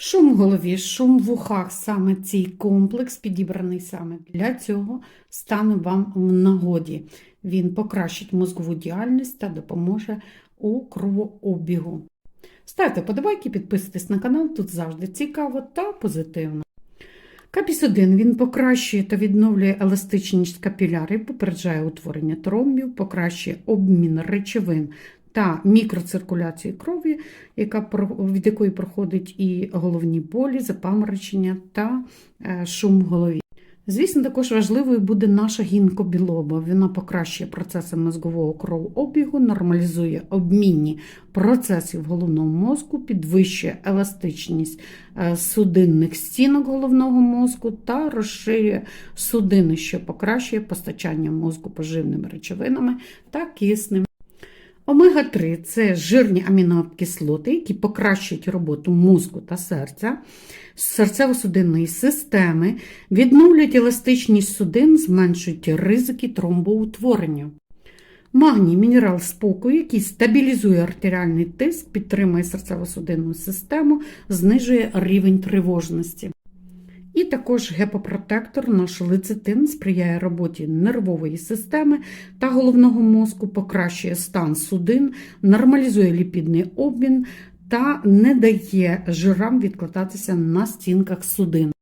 Шум в голові, шум в ухах, саме цей комплекс, підібраний саме для цього, стане вам в нагоді. Він покращить мозкову діяльність та допоможе у кровообігу. Ставте подобайки, підписуйтесь на канал, тут завжди цікаво та позитивно. Капіс 1 він покращує та відновлює еластичність капілярів, попереджає утворення тромбів, покращує обмін речовин та мікроциркуляцію крові, яка, від якої проходить і головні болі, запаморочення та е, шум в голові. Звісно, також важливою буде наша гінкобілоба. Вона покращує процеси мозгового кровообігу, нормалізує обмінні процеси в головному мозку, підвищує еластичність е, судинних стінок головного мозку та розширює судини, що покращує постачання мозку поживними речовинами та киснем. Омега-3 це жирні амінокислоти, які покращують роботу мозку та серця, серцево-судинної системи, відновлюють еластичність судин, зменшують ризики тромбоутворення. Магній мінерал спокою, який стабілізує артеріальний тиск, підтримує серцево-судинну систему, знижує рівень тривожності. Також гепопротектор, наш лецитин, сприяє роботі нервової системи та головного мозку, покращує стан судин, нормалізує ліпідний обмін та не дає жирам відкладатися на стінках судин.